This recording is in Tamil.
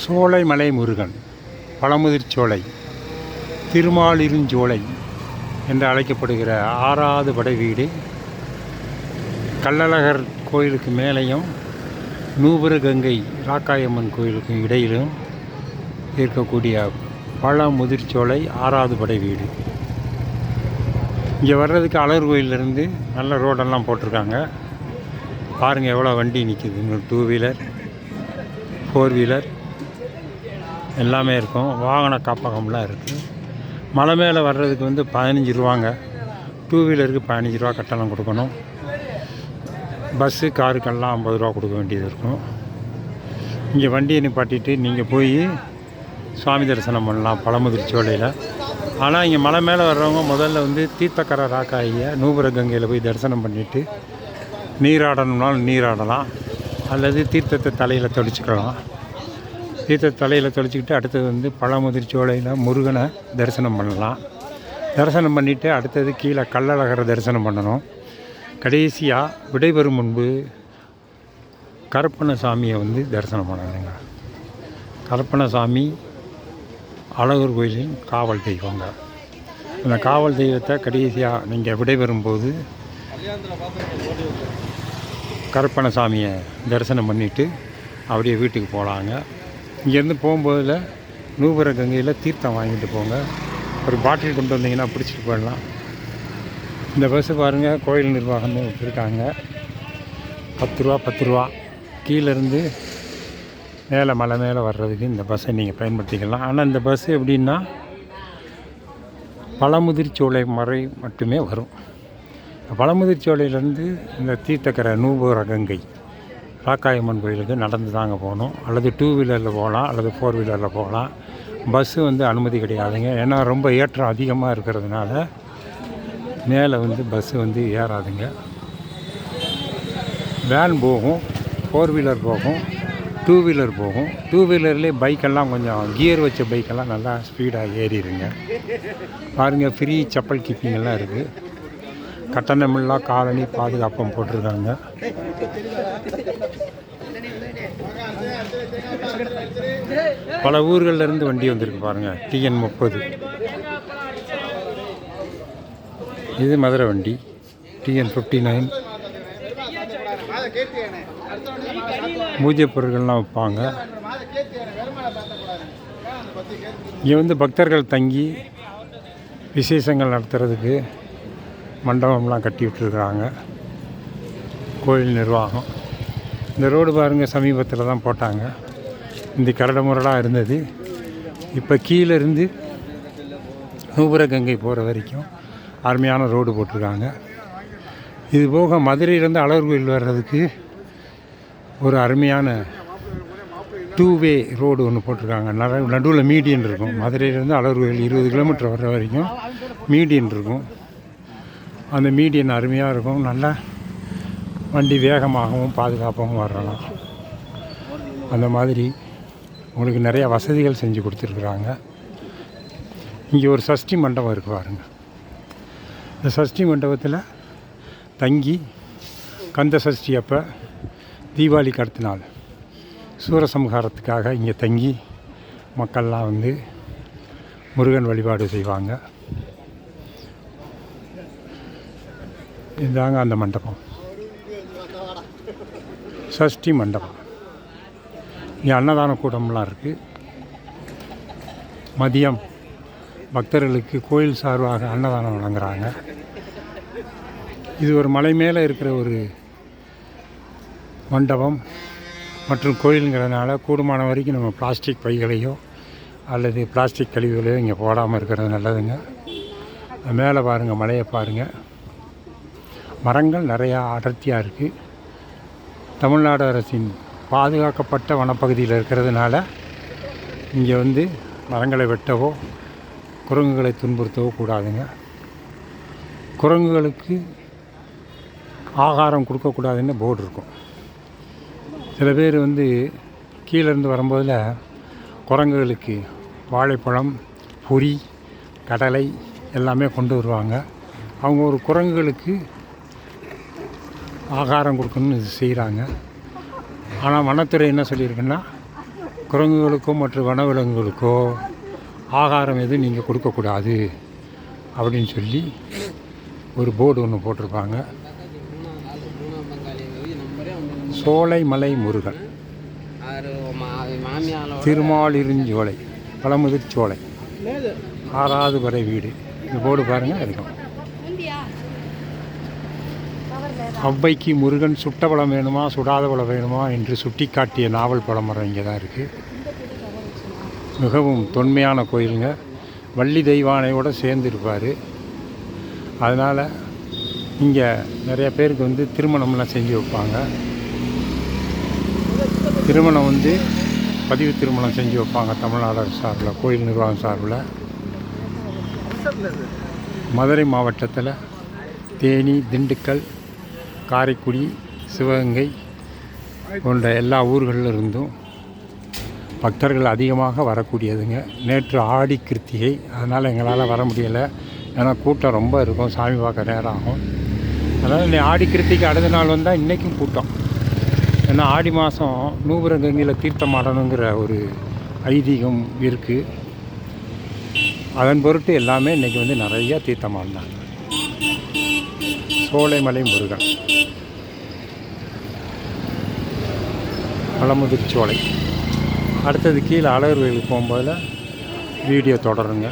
சோலைமலை முருகன் பழமுதிர்ச்சோலை திருமாலிருஞ்சோலை என்று அழைக்கப்படுகிற ஆறாவது படை வீடு. கள்ளழகர் கோயிலுக்கு மேலேயும் நூபுரகங்கை ராக்காயம்மன் கோயிலுக்கு இடையிலும் இருக்கக்கூடிய பழமுதிர்ச்சோலை ஆறாவது படை வீடு. இங்கே வர்றதுக்கு அழகர் கோயிலேருந்து நல்ல ரோடெல்லாம் போட்டிருக்காங்க. பாருங்கள் எவ்வளோ வண்டி நிற்கிது டூ வீலர் ஃபோர் வீலர் எல்லாமே இருக்கும். வாகன காப்பகம்லாம் இருக்குது மலை மேலே வர்றதுக்கு வந்து பதினஞ்சு ரூபாங்க. டூ வீலருக்கு பதினஞ்சு ரூபா கட்டணம் கொடுக்கணும். பஸ்ஸு காருக்கெல்லாம் ஐம்பது ரூபா கொடுக்க வேண்டியது இருக்கும். இங்கே வண்டியை நிப்பாட்டிட்டு நீங்கள் போய் சுவாமி தரிசனம் பண்ணலாம் பழமுதிர் சோலையில். ஆனால் இங்கே மலை மேலே வர்றவங்க முதல்ல வந்து தீர்த்தக்கரை ராக்காய நூபுர கங்கையில் போய் தரிசனம் பண்ணிவிட்டு நீராடணும்னாலும் நீராடலாம். அல்லது தீர்த்தத்தை தலையில் தொடிச்சுக்கலாம் தீர்த்த தலையில் தொலைச்சிக்கிட்டு அடுத்தது வந்து பழமுதிர் சோலையில் முருகனை தரிசனம் பண்ணலாம். தரிசனம் பண்ணிவிட்டு அடுத்தது கீழே கள்ளழகரை தரிசனம் பண்ணணும். கடைசியாக விடைபெறும் முன்பு கருப்பணசாமியை வந்து தரிசனம் பண்ணணுங்க. கருப்பணசாமி அழகர் கோயிலின் காவல் தெய்வங்க. அந்த காவல் தெய்வத்தை கடைசியாக நீங்கள் விடைபெறும்போது கருப்பணசாமியை தரிசனம் பண்ணிவிட்டு அப்படியே வீட்டுக்கு போகலாங்க இங்கேருந்து போகும்போதில் நூபுர கங்கையில் தீர்த்தம் வாங்கிட்டு போங்க. ஒரு பாட்டில் கொண்டு வந்தீங்கன்னா பிடிச்சிட்டு போயிடலாம். இந்த பஸ்ஸு பாருங்கள் கோயில் நிர்வாகம்னு இருக்காங்க பத்து ரூபா பத்து ரூபா கீழேருந்து மேலே மலை மேலே வர்றதுக்கு இந்த பஸ்ஸை நீங்கள் பயன்படுத்திக்கலாம். ஆனால் இந்த பஸ் எப்படின்னா பழமுதிர்ச்சோலை முறை மட்டுமே வரும். பழமுதிர்ச்சோலையிலேருந்து இந்த தீர்த்தக்கரை நூபுர கங்கை. ராக்காயம்மன் கோயிலுக்கு நடந்து தாங்க போகணும். அல்லது டூ வீலரில் போகலாம் அல்லது ஃபோர் வீலரில் போகலாம். பஸ்ஸு வந்து அனுமதி கிடையாதுங்க. ஏன்னா ரொம்ப ஏற்றம் அதிகமாக இருக்கிறதுனால மேலே வந்து பஸ்ஸு வந்து ஏறாதுங்க. வேன் போகும் ஃபோர் வீலர் போகும் டூ வீலர் போகும். டூ வீலர்லேயே பைக்கெல்லாம் கொஞ்சம் கியர் வச்ச பைக்கெல்லாம் நல்லா ஸ்பீடாக ஏறிடுங்க. பாருங்கள் ஃப்ரீ செப்பல் கிப்பிங்கெல்லாம் இருக்குது கட்டணமில்லா காலனி பாதுகாப்பம் போட்டிருக்காங்க. பல ஊர்கள்ல இருந்து வண்டி வந்திருக்கு பாருங்கள் டிஎன் முப்பது. இது மதுரை வண்டி. டிஎன் ஃபிஃப்டி நைன் பூஜை பொருட்கள்லாம் வைப்பாங்க இங்கே வந்து பக்தர்கள் தங்கி விசேஷங்கள் நடத்துறதுக்கு மண்டபம்லாம் கட்டி விட்டுருக்குறாங்க. கோயில் நிர்வாகம். இந்த ரோடு பாருங்கள் சமீபத்தில் தான் போட்டாங்க. இந்த கரடு முரடாக இருந்தது. இப்போ கீழேருந்து நூபுரகங்கை போகிற வரைக்கும் அருமையான ரோடு போட்டிருக்காங்க. இது போக மதுரையிலேருந்து அழகர் கோயில் வர்றதுக்கு ஒரு அருமையான டூ வே ரோடு ஒன்று போட்டிருக்காங்க. நட நடுவில் மீடியன் இருக்கும். மதுரையிலேருந்து அழகர் கோயில் இருபது கிலோமீட்டர் வர்ற வரைக்கும் மீடியன் இருக்கும். அந்த மீடியன் அருமையாக இருக்கும். நல்லா வண்டி வேகமாகவும் பாதுகாப்பாகவும் வரலாம். அந்த மாதிரி உங்களுக்கு நிறைய வசதிகள் செஞ்சு கொடுத்துருக்குறாங்க. இங்கே ஒரு சஷ்டி மண்டபம் இருக்குது பாருங்க. இந்த சஷ்டி மண்டபத்தில் தங்கி கந்த சஷ்டி அப்போ தீபாவளிக்கு அடுத்த நாள் சூரசம்ஹாரத்துக்காக இங்கே தங்கி மக்கள்லாம் வந்து முருகன் வழிபாடு செய்வாங்க. இதாங்க அந்த மண்டபம். சஷ்டி மண்டபம். இங்கே அன்னதான கூடம்லாம் இருக்குது மதியம் பக்தர்களுக்கு கோயில் சார்பாக அன்னதானம் வழங்குறாங்க. இது ஒரு மலை மேலே இருக்கிற ஒரு மண்டபம். மற்றும் கோயிலுங்கிறதுனால கூடுமான வரைக்கும் நம்ம பிளாஸ்டிக் பைகளையோ அல்லது பிளாஸ்டிக் கழிவுகளையோ இங்கே போடாமல் இருக்கிறது நல்லதுங்க. மேலே பாருங்கள் மலையை பாருங்கள் மரங்கள் நிறையா அடர்த்தியாக இருக்குது தமிழ்நாடு அரசின் பாதுகாக்கப்பட்ட வனப்பகுதியில் இருக்கிறதுனால இங்கே வந்து மரங்களை வெட்டவோ குரங்குகளை துன்புறுத்தவோ கூடாதுங்க. குரங்குகளுக்கு ஆகாரம் கொடுக்கக்கூடாதுன்னு போர்டு இருக்கும். சில பேர் வந்து கீழேருந்து வரும்போதில் குரங்குகளுக்கு வாழைப்பழம் பொறி கடலை எல்லாமே கொண்டு வருவாங்க. அவங்க ஒரு குரங்குகளுக்கு ஆகாரம் கொடுக்கணும்னு இது செய்கிறாங்க. ஆனால் வனத்துறை என்ன சொல்லியிருக்குன்னா குரங்குகளுக்கோ மற்ற வனவிலங்குகளுக்கோ ஆகாரம் எதுவும் நீங்கள் கொடுக்கக்கூடாது அப்படின்னு சொல்லி ஒரு போர்டு ஒன்று போட்டிருப்பாங்க. சோலைமலை முருகன். திருமாலிருஞ்சோலை பழமுதிர்ச்சோலை ஆறாவது வரை வீடு. இந்த போர்டு பாருங்கள் இருக்கும் ஔவைக்கு முருகன் சுட்ட பழம் வேணுமா சுடாத பழம் வேணுமா என்று சுட்டிக்காட்டிய நாவல் பழமரம் இங்கே தான் இருக்குது மிகவும் தொன்மையான கோயிலுங்க. வள்ளி தெய்வானையோடு சேர்ந்து இருப்பார் அதனால் இங்கே நிறைய பேருக்கு வந்து திருமணம்லாம் செஞ்சு வைப்பாங்க. திருமணம் வந்து பதிவு திருமணம் செஞ்சு வைப்பாங்க தமிழ்நாடு அரசு சார்பில் கோயில் நிர்வாகம் சார்பில். மதுரை மாவட்டத்தில் தேனி திண்டுக்கல் காரைக்குடி சிவகங்கை போன்ற எல்லா ஊர்களில் இருந்தும் பக்தர்கள் அதிகமாக வரக்கூடியதுங்க. நேற்று ஆடி கிருத்திகை அதனால் எங்களால் வர முடியலை. ஏன்னா கூட்டம் ரொம்ப இருக்கும் சாமி பார்க்க நேரம் ஆகும் அதனால் நீ ஆடி கிருத்திக்கு அடுத்த நாள் வந்தால் இன்றைக்கும் கூட்டம். ஏன்னா ஆடி மாதம் நூபுரங்கங்கையில் தீர்த்தமாடணுங்கிற தீர்த்தம் ஆடணுங்கிற ஒரு ஐதீகம் இருக்குது அதன் பொருட்டு எல்லாமே இன்றைக்கி வந்து நிறையா தீர்த்தம் ஆடினாங்க. சோலைமலை முருகன். பழமுதிர்ச்சோலை அடுத்தது கீழே அழகர் கோயிலுக்கு போகும்போதில் வீடியோ தொடருங்க.